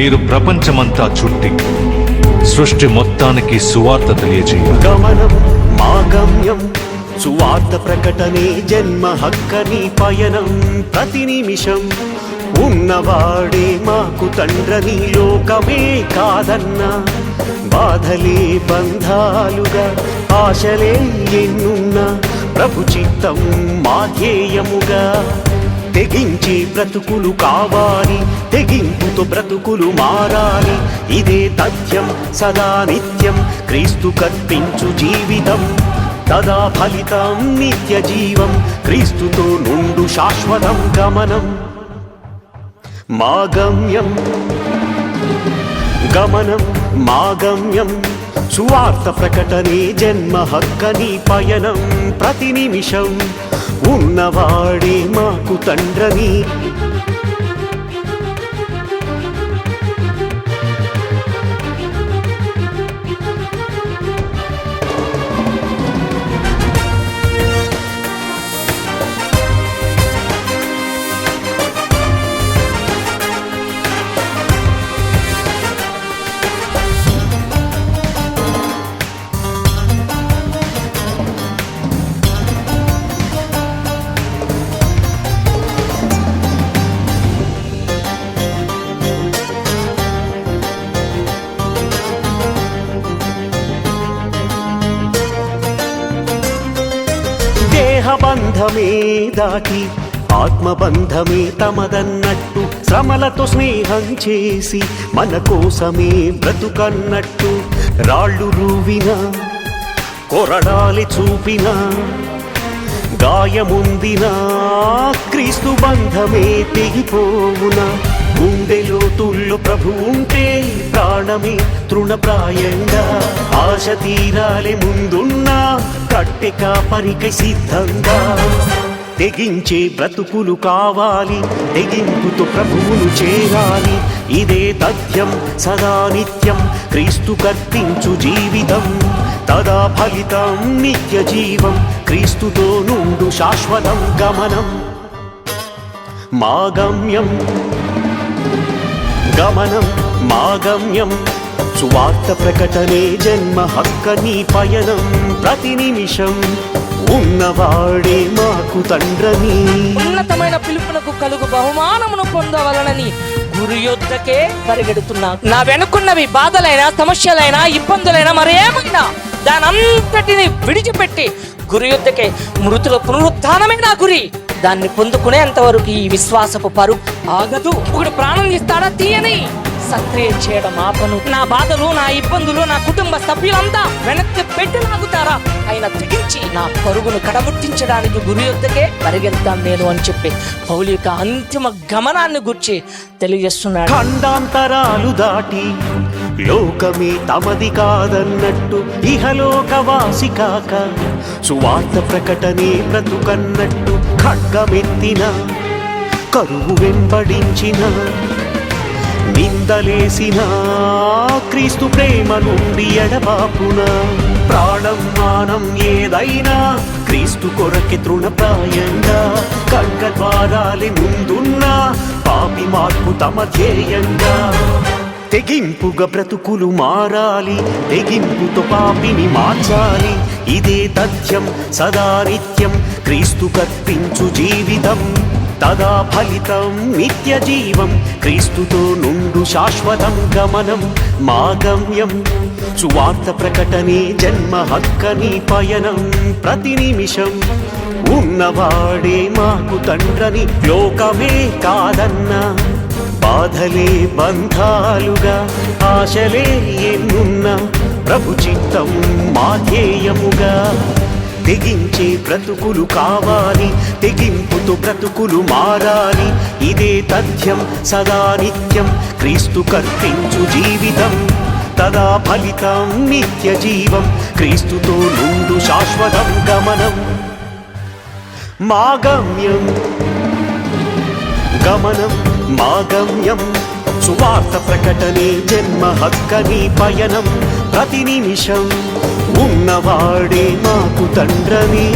మీరు ప్రపంచమంతా చుట్టి సృష్టి మొత్తానికి సువార్త తెలియజేయాలి గమనం మా గమ్యం సువార్త ప్రకటనే జన్మ హక్కని పయనం ప్రతి నిమిషం. ఉన్నవాడే మాకు తండ్రని లోకమే కాదన్నా బాధలే బంధాలుగా ఆశలే ఎన్నున్నా ప్రభు చిత్తం మా ధ్యేయముగా. తెగించి బ్రతుకులు కావాలి. తెగింపుతో బ్రతుకులు మారాలి. ఇదే తథ్యం సదా నిత్యం. క్రీస్తు కర్పించు జీవితం. తదా ఫలితం నిత్య జీవం. క్రీస్తుతో నుండు శాశ్వతం గమనం. మా గమ్యం గమనం మా గమ్యం సువార్త ప్రకటనే జన్మ హక్కని పయనం. ప్రతి నిమిషం ఉన్నవాడే మాకు తండ్రని. దేహబంధమే దాటి ఆత్మబంధమే తమదన్నట్టు శ్రమలతో స్నేహం చేసి మన కోసమే బ్రతుకన్నట్టు రాళ్ళు రూవిన కొరడాలి చూపిన గాయముందిన క్రీస్తు బంధమే తెగిపోవున గుండెలో తుళ్ళు ప్రభు ఉంటే ప్రాణమే తృణప్రాయంగా ఆశ తీరాలి ముందున్నా కట్టెక పరికై సిద్ధంగా. తెగించే బ్రతుకులు కావాలి తెగింపుతో ప్రభువును చేరాలి. ఇదే తథ్యం సదా నిత్యం క్రీస్తు కర్తించు జీవితం. తదా ఫలితం నిత్య జీవం క్రీస్తుతో నుండు శాశ్వతం గమనం. మా గమ్యం గమనం మా గమ్యం సువార్త ప్రకటనే జన్మ హక్కని పయనం ప్రతి నిమిషం. ఉన్నవాడే మాకు తండ్రని. ఉన్నతమైన పిలుపునకు కలుగు బహుమానమును పొందవలనని గురి యొద్దకే పరిగెడుతున్నా. నా వెనుకున్నవి బాధలైనా సమస్యలైనా ఇబ్బందులైనా మరేమైనా దానంతటిని విడిచిపెట్టి గురి యొద్దకే మృతుల పునరుద్ధానమే నా గురి. దాన్ని పొందుకునేంత వరకు ఈ విశ్వాసపు పరు ఆగదు. ఒకడు ప్రాణం ఇస్తాడా తీయని. సక్రియం చేయడం ఆపను. నా బాధలు నా ఇబ్బందులు నా కుటుంబ సభ్యులంతా వెనక్కి పెట్టి లాగుతారా? ఆయన తెగించి నా పరుగును కడబుట్టించడానికి గురి యొద్దకే పరిగెత్తాను నేను అని చెప్పి పౌలి యొక్క అంతిమ గమనాన్ని గుర్చి తెలియజేస్తున్నాడు. ఖండాంతరాలు దాటి లోకమే తమది కాదన్నట్టు ఇహలోకవాసి కాక సువార్త ప్రకటనే బ్రతుకన్నట్టు ఖడ్గమెత్తిన కరువు వెంబడించిన నిందలేసిన క్రీస్తు ప్రేమ నుండి ఎడబాపున ప్రాణం మానం ఏదైనా క్రీస్తు కొరకి తృణప్రాయంగా కర్క ద్వారాలి ముందున్న పాపి మార్పు తమ ధ్యేయంగా. తెగింపుగా బ్రతుకులు మారాలి తెగింపుతో పాపిని మార్చాలి. ఇదే తథ్యం సదా నిత్యం క్రీస్తు కర్పించు జీవితం. తదా ఫలితం నిత్య జీవం క్రీస్తుతో నుండు శాశ్వతం గమనం మా గమ్యం సువార్త ప్రకటనే జన్మ హక్కని పయనం. ప్రతి నిమిషం ఉన్నవాడే మాకు తండ్రని లోకమే కాదన్నా. బాధలే బంధాలుగా ఆశలే ఎన్నున్నా. ప్రభు చిత్తం మా ధ్యేయముగా. తెగించే బ్రతుకులు కావాలి. తెగింపుతో బ్రతుకులు మారాలి. ఇదే తథ్యం సదా నిత్యం. క్రీస్తు కర్తించు జీవితం తదా ఫలితం నిత్య జీవం. క్రీస్తుతో నుండు శాశ్వతం గమనం. మా గమ్యం గమనం మా గమ్యం సువార్త ప్రకటనే జన్మ హక్కని పయనం. ప్రతి నిమిషం ఉన్నవాడే మాకు తండ్రని